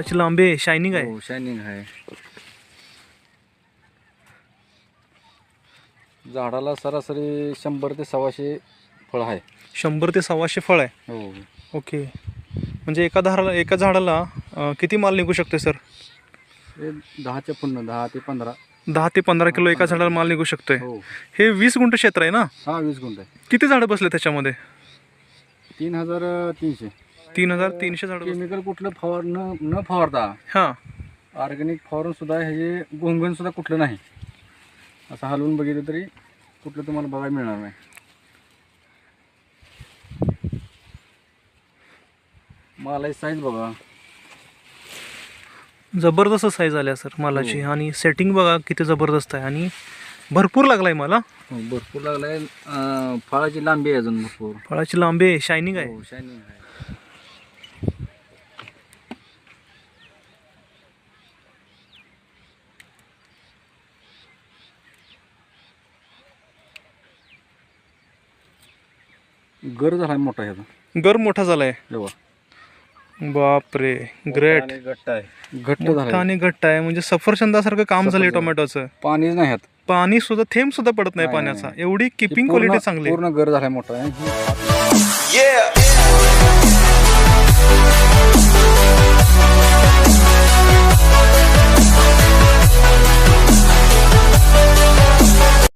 फळाची लांबी आहे शायनिंग आहे. हो शायनिंग आहे. झाडाला सरासरी शंभर ते सव्वाशे फळ आहे. शंभर ते सव्वाशे फळ आहे. हो. ओके. म्हणजे एका झाडाला एका झाडाला अं, किती माल निघू शकते सर? हे दहाच्या पुन्हा दहा ते पंधरा. दहा ते पंधरा किलो एका झाडाला माल निघू शकतोय. हो. हे वीस गुंठ क्षेत्र आहे ना? हा वीस गुंठ आहे. किती झाडं बसले त्याच्यामध्ये? तीन हजार तीनशे. तीन हजार तीनशे झाडं. केमिकल कुठलं फवार न न फवारता. हां. ऑर्गॅनिक फवारून सुद्धा हे गोंगण सुद्धा कुठलं नाही. असं हलवून बघितलं तरी कुठलं तुम्हाला बघायला मिळणार नाही. मालाची साईज बघा. जबरदस्त साईज आल्या सर मालाची. आणि सेटिंग बघा किती जबरदस्त आहे. आणि भरपूर लागलाय मला हो, भरपूर लागलाय. फळाची लांबी आहे अजून भरपूर. फळाची लांबी आहे शायनिंग आहे. हो शायनिंग आहे. गर झालाय मोठा ह्याचा. गर मोठा झालाय. बापरे ग्रेट घट्ट आहे. घट्ट मोठा आणि घट्ट आहे म्हणजे सफरचंदासारखं काम झालंय सफरचंद. टोमॅटोचं. पाणीच नाही ह्यात. पाणी सुद्धा थेंब सुद्धा पडत नाही नाही, पाण्याचा. नाही. एवढी किपिंग पूर्ण- क्वालिटी चांगली आहे. पूर्ण गर झालाय मोठा. आहे Yeah.